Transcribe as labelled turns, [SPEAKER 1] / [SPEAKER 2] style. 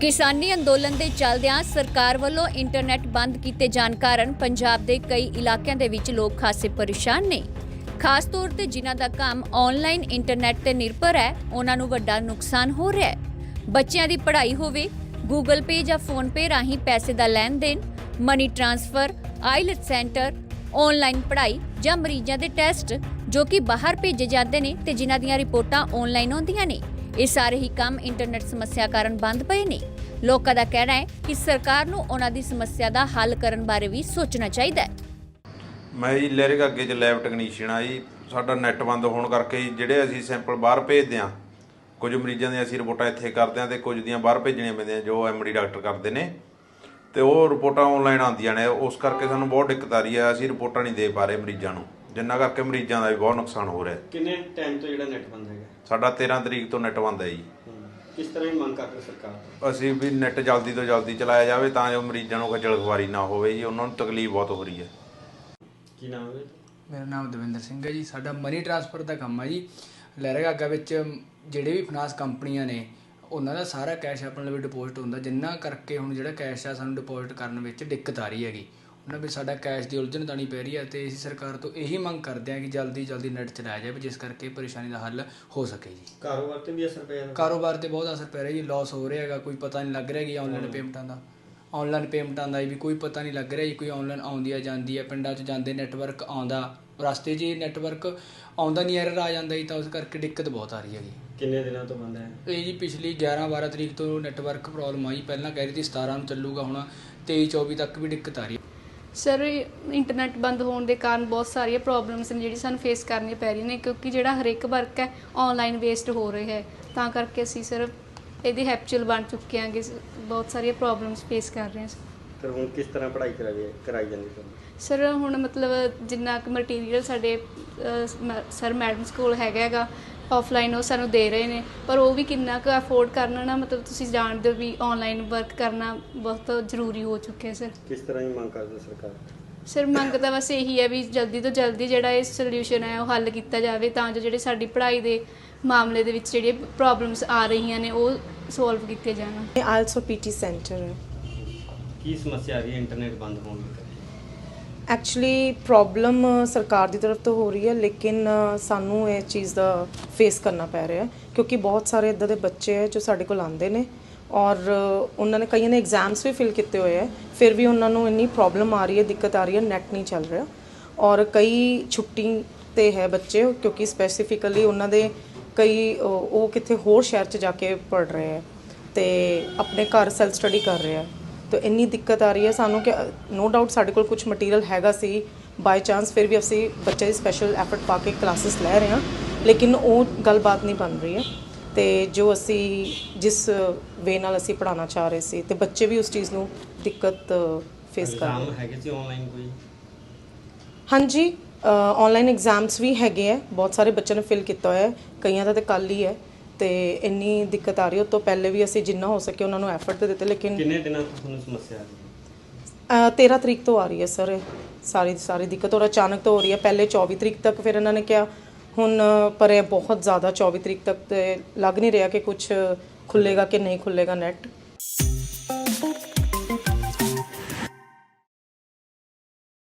[SPEAKER 1] ਕਿਸਾਨੀ ਅੰਦੋਲਨ ਦੇ ਚੱਲਦਿਆਂ ਸਰਕਾਰ ਵੱਲੋਂ ਇੰਟਰਨੈਟ ਬੰਦ ਕੀਤੇ ਜਾਣ ਕਾਰਨ ਪੰਜਾਬ ਦੇ ਕਈ ਇਲਾਕਿਆਂ ਦੇ ਵਿੱਚ ਲੋਕ ਖਾਸੇ ਪਰੇਸ਼ਾਨ ਨੇ। ਖਾਸ ਤੌਰ ਤੇ ਜਿਨ੍ਹਾਂ ਦਾ ਕੰਮ ਆਨਲਾਈਨ ਇੰਟਰਨੈਟ ਤੇ ਨਿਰਭਰ ਹੈ, ਉਹਨਾਂ ਨੂੰ ਵੱਡਾ ਨੁਕਸਾਨ ਹੋ ਰਿਹਾ ਹੈ। ਬੱਚਿਆਂ ਦੀ ਪੜ੍ਹਾਈ ਹੋਵੇ ਗੂਗਲ ਪੇ ਜਾਂ ਫੋਨ ਪੇ ਰਾਹੀਂ ਪੈਸੇ ਦਾ ਲੈਣ ਦੇਣ money transfer IELTS centre online ਪੜ੍ਹਾਈ ਜਾਂ ਮਰੀਜ਼ਾਂ ਦੇ ਟੈਸਟ ਜੋ ਕਿ ਬਾਹਰ ਭੇਜੇ ਜਾਂਦੇ ਨੇ ਤੇ ਜਿਨ੍ਹਾਂ ਦੀਆਂ ਰਿਪੋਰਟਾਂ ਆਨਲਾਈਨ ਆਉਂਦੀਆਂ ਨੇ। ਇਹ ਸਾਰੇ ਹੀ ਕੰਮ ਇੰਟਰਨੈਟ ਸਮੱਸਿਆ ਕਾਰਨ ਬੰਦ ਪਏ ਨੇ। ਲੋਕਾਂ ਦਾ ਕਹਿਣਾ ਹੈ ਕਿ ਸਰਕਾਰ ਨੂੰ ਉਹਨਾਂ ਦੀ ਸਮੱਸਿਆ ਦਾ ਹੱਲ ਕਰਨ ਬਾਰੇ ਵੀ ਸੋਚਣਾ ਚਾਹੀਦਾ ਹੈ।
[SPEAKER 2] ਮੈਂ ਜੀ ਲੈਰਿਕ ਅੱਗੇ ਚ ਲੈਬ ਟੈਕਨੀਸ਼ੀਅਨ ਆ ਜੀ। ਸਾਡਾ ਨੈਟ ਬੰਦ ਹੋਣ ਕਰਕੇ ਜੀ ਜਿਹੜੇ ਅਸੀਂ ਸੈਂਪਲ ਬਾਹਰ ਭੇਜਦੇ ਆ ਕੁਝ ਮਰੀਜ਼ਾਂ ਦੀਆਂ ਅਸੀਂ ਰਿਪੋਰਟਾਂ ਇੱਥੇ ਕਰਦੇ ਆ ਤੇ ਕੁਝ ਦੀਆਂ ਬਾਹਰ ਭੇਜਣੀਆਂ ਪੈਂਦੀਆਂ, ਜੋ ਐਮਡੀ ਡਾਕਟਰ ਕਰਦੇ ਨੇ। ਤੇ ਉਹ ਰਿਪੋਰਟਾਂ ਆਨਲਾਈਨ ਆਉਂਦੀਆਂ ਨੇ, ਉਸ ਕਰਕੇ ਸਾਨੂੰ ਬਹੁਤ ਦਿੱਕਤ ਆ ਰਹੀ ਹੈ। ਅਸੀਂ ਰਿਪੋਰਟਾਂ ਨਹੀਂ ਦੇ ਪਾ ਰਹੇ ਮਰੀਜ਼ਾਂ ਨੂੰ। ਜਿੰਨਾ ਕਰਕੇ ਮਰੀਜ਼ਾਂ ਦਾ ਵੀ ਬਹੁਤ ਨੁਕਸਾਨ ਹੋ ਰਿਹਾ।
[SPEAKER 3] ਕਿੰਨੇ ਟਾਈਮ ਤੋਂ ਜਿਹੜਾ ਨੈਟ ਬੰਦ ਹੈਗਾ?
[SPEAKER 2] ਸਾਡਾ 13 ਤਰੀਕ ਤੋਂ ਨੈਟ ਬੰਦ ਹੈ ਜੀ।
[SPEAKER 3] ਕਿਸ ਤਰ੍ਹਾਂ ਦੀ ਮੰਗ ਕਰਦੇ ਸਰਕਾਰ ਤੋਂ?
[SPEAKER 2] ਅਸੀਂ ਵੀ ਨੈਟ ਜਲਦੀ ਤੋਂ ਜਲਦੀ ਚਲਾਇਆ ਜਾਵੇ ਤਾਂ ਜੋ ਮਰੀਜ਼ਾਂ ਨੂੰ ਖੱਜਲ ਖੁਆਰੀ ਨਾ ਹੋਵੇ ਜੀ ਉਹਨਾਂ ਨੂੰ ਤਕਲੀਫ ਬਹੁਤ ਹੋ ਰਹੀ ਹੈ।
[SPEAKER 3] ਕੀ ਨਾਮ ਹੈ?
[SPEAKER 4] ਮੇਰਾ ਨਾਮ ਦਵਿੰਦਰ ਸਿੰਘ ਹੈ ਜੀ। ਸਾਡਾ ਮਨੀ ਟ੍ਰਾਂਸਫਰ ਦਾ ਕੰਮ ਹੈ ਜੀ। ਲਹਿਰਾਗਾਗਾ ਵਿੱਚ ਜਿਹੜੇ ਵੀ ਫਾਈਨਾਂਸ ਕੰਪਨੀਆਂ ਨੇ ਉਹਨਾਂ ਦਾ ਸਾਰਾ ਕੈਸ਼ ਆਪਣੇ ਲਈ ਡਿਪੋਜ਼ਿਟ ਹੁੰਦਾ। ਜਿੰਨਾ ਕਰਕੇ ਹੁਣ ਜਿਹੜਾ ਕੈਸ਼ ਆ ਸਾਨੂੰ ਡਿਪੋਜ਼ਿਟ ਕਰਨ ਵਿੱਚ ਦਿੱਕਤ ਆ ਰਹੀ ਹੈਗੀ। ਉਹਨਾਂ ਵਿੱਚ ਸਾਡਾ ਕੈਸ਼ ਦੀ ਉਲਝਣ ਤਾਣੀ ਪੈ ਰਹੀ ਹੈ ਤੇ ਅਸੀਂ ਸਰਕਾਰ ਤੋਂ ਇਹੀ ਮੰਗ ਕਰਦੇ ਹਾਂ ਕਿ ਜਲਦੀ ਜਲਦੀ ਨੈਟ ਚਲਾਇਆ ਜਾਵੇ ਜਿਸ ਕਰਕੇ ਪਰੇਸ਼ਾਨੀ ਦਾ ਹੱਲ ਹੋ ਸਕੇ ਜੀ।
[SPEAKER 3] ਕਾਰੋਬਾਰ ਤੇ ਵੀ ਅਸਰ ਪਿਆ
[SPEAKER 4] ਕਾਰੋਬਾਰ ਤੇ ਬਹੁਤ ਅਸਰ ਪੈ ਰਿਹਾ ਜੀ ਲਾਸ ਹੋ ਰਿਹਾ ਹੈਗਾ ਕੋਈ ਪਤਾ ਨਹੀਂ ਲੱਗ ਰਿਹਾ ਕਿ ਆਨਲਾਈਨ ਪੇਮੈਂਟਾਂ ਦਾ। ਆਨਲਾਈਨ ਪੇਮੈਂਟਾਂ ਦਾ ਵੀ ਕੋਈ ਪਤਾ ਨਹੀਂ ਲੱਗ ਰਿਹਾ ਜੀ ਕੋਈ ਆਨਲਾਈਨ ਆਉਂਦੀ ਆ ਜਾਂਦੀ ਆ ਪਿੰਡਾਂ 'ਚ ਜਾਂਦੇ ਨੈਟਵਰਕ ਆਉਂਦਾ ਰਸਤੇ 'ਚ ਨੈਟਵਰਕ ਆਉਂਦਾ ਨਹੀਂ ਐਰਰ ਆ ਜਾਂਦਾ ਜੀ ਤਾਂ ਉਸ ਕਰਕੇ ਦਿੱਕਤ ਬਹੁਤ ਆ ਰਹੀ ਹੈਗੀ।
[SPEAKER 3] ਕਿੰਨੇ ਦਿਨਾਂ ਤੋਂ ਬੰਦ ਹੈ?
[SPEAKER 4] ਇਹ ਜੀ ਪਿਛਲੀ 11 12 ਤਰੀਕ ਤੋਂ ਨੈਟਵਰਕ ਪ੍ਰੋਬਲਮ ਆਈ ਪਹਿਲਾਂ ਕਹਿ ਰਹੀ ਸੀ 17 ਨੂੰ ਚੱਲੂਗਾ ਹੁਣ 23 24 ਤੱਕ ਵੀ ਦਿੱਕਤ ਆ ਰਹੀ ਹੈ।
[SPEAKER 5] ਸਰ ਇੰਟਰਨੈਟ ਬੰਦ ਹੋਣ ਦੇ ਕਾਰਨ ਬਹੁਤ ਸਾਰੀਆਂ ਪ੍ਰੋਬਲਮਸ ਨੇ ਜਿਹੜੀ ਸਾਨੂੰ ਫੇਸ ਕਰਨੀਆਂ ਪੈ ਰਹੀਆਂ ਨੇ ਕਿਉਂਕਿ ਜਿਹੜਾ ਹਰੇਕ ਵਰਕ ਹੈ ਆਨਲਾਈਨ ਵੇਸਟ ਹੋ ਰਿਹਾ ਹੈ। ਤਾਂ ਕਰਕੇ ਅਸੀਂ ਸਰ ਇਹਦੀ ਹੈਪਚੁਅਲ ਬਣ ਚੁੱਕੇ ਹਾਂਗੇ। ਬਹੁਤ ਸਾਰੀਆਂ ਪ੍ਰੋਬਲਮਸ ਫੇਸ ਕਰ ਰਹੇ ਹਾਂ
[SPEAKER 3] ਫਿਰ ਹੁਣ ਕਿਸ ਤਰ੍ਹਾਂ ਪੜ੍ਹਾਈ ਕਰਾਈ ਕਰਾਈ ਜਾਂਦੀ ਤੁਹਾਨੂੰ
[SPEAKER 5] ਸਰ ਹੁਣ ਮਤਲਬ ਜਿੰਨਾ ਕੁ ਮਟੀਰੀਅਲ ਸਾਡੇ ਸਰ ਮੈਡਮ ਕੋਲ ਹੈਗਾ ਹੈਗਾ ਆਫਲਾਈਨ ਉਹ ਸਾਨੂੰ ਦੇ ਰਹੇ ਨੇ ਪਰ ਉਹ ਵੀ ਕਿੰਨਾ ਕੁ ਅਫੋਰਡ ਕਰਨਾ ਨਾ ਮਤਲਬ ਤੁਸੀਂ ਜਾਣਦੇ ਹੋ ਵੀ ਆਨਲਾਈਨ ਵਰਕ ਕਰਨਾ ਬਹੁਤ ਜ਼ਰੂਰੀ ਹੋ ਚੁੱਕਿਆ ਸਰ।
[SPEAKER 3] ਕਿਸ ਤਰ੍ਹਾਂ ਦੀ ਮੰਗ ਕਰਦੇ ਸਰਕਾਰ?
[SPEAKER 5] ਸਰ ਮੰਗ ਤਾਂ ਬਸ ਇਹੀ ਹੈ ਵੀ ਜਲਦੀ ਤੋਂ ਜਲਦੀ ਜਿਹੜਾ ਇਹ ਸੋਲੂਸ਼ਨ ਹੈ ਉਹ ਹੱਲ ਕੀਤਾ ਜਾਵੇ ਤਾਂ ਜੋ ਜਿਹੜੇ ਸਾਡੀ ਪੜ੍ਹਾਈ ਦੇ ਮਾਮਲੇ ਦੇ ਵਿੱਚ ਜਿਹੜੀਆਂ ਪ੍ਰੋਬਲਮਸ ਆ ਰਹੀਆਂ ਨੇ ਉਹ ਸੋਲਵ ਕੀਤੀਆਂ ਜਾਣ।
[SPEAKER 6] ਇਹ ਆਲਸੋ ਪੀਟੀ ਸੈਂਟਰ
[SPEAKER 3] ਕੀ ਸਮੱਸਿਆ ਆ ਰਹੀ ਹੈ ਇੰਟਰਨੈਟ ਬੰਦ ਹੋਣ ਦੀ?
[SPEAKER 6] ਐਕਚੁਅਲੀ ਪ੍ਰੋਬਲਮ uh, ਸਰਕਾਰ ਦੀ ਤਰਫ ਤੋਂ ਹੋ ਰਹੀ ਹੈ, ਲੇਕਿਨ ਸਾਨੂੰ ਇਹ ਚੀਜ਼ ਦਾ ਫੇਸ ਕਰਨਾ ਪੈ ਰਿਹਾ ਕਿਉਂਕਿ ਬਹੁਤ ਸਾਰੇ ਇਦਾਂ ਦੇ ਬੱਚੇ ਹੈ ਜੋ ਸਾਡੇ ਕੋਲ ਆਉਂਦੇ ਨੇ ਔਰ ਉਹਨਾਂ ਨੇ ਕਈਆਂ ਨੇ ਐਗਜ਼ਾਮਸ ਵੀ ਫਿਲ ਕੀਤੇ ਹੋਏ ਹੈ, ਫਿਰ ਵੀ ਉਹਨਾਂ ਨੂੰ ਇੰਨੀ ਪ੍ਰੋਬਲਮ ਆ ਰਹੀ ਹੈ, ਦਿੱਕਤ ਆ ਰਹੀ ਹੈ ਨੈਟ ਨਹੀਂ ਚੱਲ ਰਿਹਾ ਔਰ ਕਈ ਛੁੱਟੀ ਤੇ ਹੈ ਬੱਚੇ, ਕਿਉਂਕਿ ਸਪੈਸੀਫਿਕਲੀ ਉਹਨਾਂ ਦੇ ਕਈ ਉਹ ਕਿਤੇ ਹੋਰ ਸ਼ਹਿਰ 'ਚ ਜਾ ਕੇ ਪੜ ਰਹੇ ਹੈ ਤੇ ਆਪਣੇ ਘਰ ਸੈਲਫ ਸਟੱਡੀ ਕਰ ਰਹੇ ਆ ਤਾਂ ਇੰਨੀ ਦਿੱਕਤ ਆ ਰਹੀ ਹੈ ਸਾਨੂੰ ਕਿ ਨੋ ਡਾਊਟ ਸਾਡੇ ਕੋਲ ਕੁਝ ਮਟੀਰੀਅਲ ਹੈਗਾ ਸੀ। ਬਾਈ ਚਾਂਸ ਫਿਰ ਵੀ ਅਸੀਂ ਬੱਚੇ ਦੀ ਸਪੈਸ਼ਲ ਐਫਰਟ ਪਾ ਕੇ ਕਲਾਸਿਸ ਲੈ ਰਹੇ ਹਾਂ। ਲੇਕਿਨ ਉਹ ਗੱਲਬਾਤ ਨਹੀਂ ਬਣ ਰਹੀ ਹੈ। ਤੇ ਜੋ ਅਸੀਂ ਜਿਸ ਵੇ ਨਾਲ ਅਸੀਂ ਪੜਾਉਣਾ ਚਾਹ ਰਹੇ ਸੀ ਤੇ ਬੱਚੇ ਵੀ ਉਸ ਚੀਜ਼ ਨੂੰ ਦਿੱਕਤ ਫੇਸ ਕਰ ਰਹੇ
[SPEAKER 3] ਹੈਗੇ ਸੀ ਆਨਲਾਈਨ ਕੋਈ?
[SPEAKER 6] ਹਾਂਜੀ ਆਨਲਾਈਨ ਐਗਜ਼ਾਮਸ ਵੀ ਹੈਗੇ ਆ ਬਹੁਤ ਸਾਰੇ ਬੱਚਿਆਂ ਨੇ ਫਿਲ ਕੀਤਾ ਹੋਇਆ ਹੈ। ਕਈਆਂ ਦਾ ਤੇ ਕੱਲ ਹੀ ਹੈ। ਤੇ ਇੰਨੀ ਦਿੱਕਤ ਆ ਰਹੀ ਉਹ ਤੋਂ ਪਹਿਲੇ ਵੀ ਅਸੀਂ ਜਿੰਨਾ ਹੋ ਸਕੇ ਉਹਨਾਂ ਨੂੰ ਐਫਰਟ ਦਿੱਤੇ ਲੇਕਿਨ
[SPEAKER 3] ਕਿੰਨੇ ਦਿਨਾਂ ਤੋਂ ਤੁਹਾਨੂੰ ਸਮੱਸਿਆ ਆ ਰਹੀ ਹੈ?
[SPEAKER 6] ਅ, 13 ਤਰੀਕ ਤੋਂ ਆ ਰਹੀ ਹੈ ਸਰ ਇਹ ਸਾਰੀ ਸਾਰੀ ਦਿੱਕਤ ਔਰ ਅਚਾਨਕ ਤੋਂ ਹੋ ਰਹੀ ਹੈ। ਪਹਿਲੇ 24 ਤਰੀਕ ਤੱਕ ਫਿਰ ਇਹਨਾਂ ਨੇ ਕਿਹਾ ਹੁਣ ਅ, ਪਰ ਇਹ ਬਹੁਤ ਜ਼ਿਆਦਾ 24 ਤਰੀਕ ਤੱਕ ਤੇ ਲੱਗ ਨਹੀਂ ਰਿਹਾ ਕਿ ਕੁਝ ਖੁੱਲੇਗਾ ਕਿ ਨਹੀਂ ਖੁੱਲੇਗਾ ਨੈਟ।